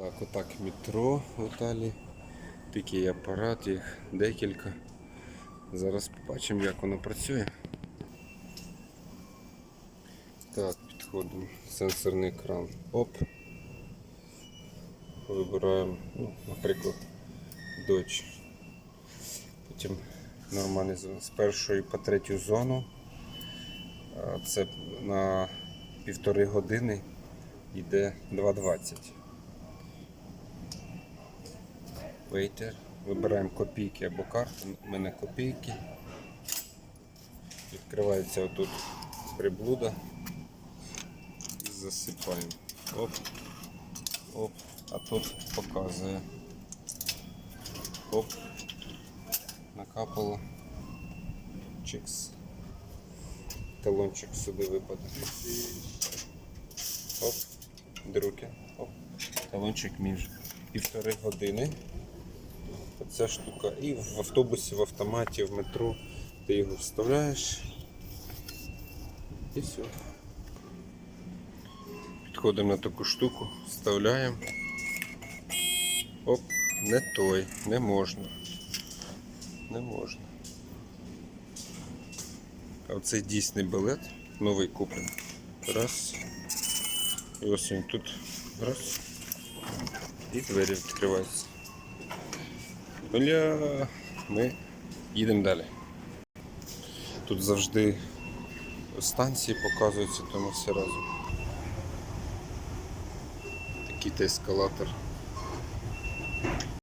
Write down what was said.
Так, отак метро в Італії. Такий апарат, їх декілька. Зараз побачимо, як воно працює. Так, підходимо. Сенсорний екран. Оп. Вибираємо, ну, наприклад, Dodge. Потім нормальний. З першої по третю зону. Це на півтори години йде 2,20. Вейтер. Вибираємо копійки або карту. У мене копійки. Відкривається отут приблуда. І засипаємо. Оп. Оп. А тут показує. Оп. Накапало. Чикс. Талончик сюди випаде. Оп. Друки. Оп. Талончик між півтори години. Оця штука. І в автобусі, в автоматі, в метро ти його вставляєш. І все. Підходимо на таку штуку, вставляємо. Оп, не той, не можна. Не можна. А оцей дійсний білет, новий куплений. Раз. І ось він тут. Раз. І двері відкриваються. Бля, ми їдемо далі. Тут завжди станції показуються, тому все разом. Такий то ескалатор.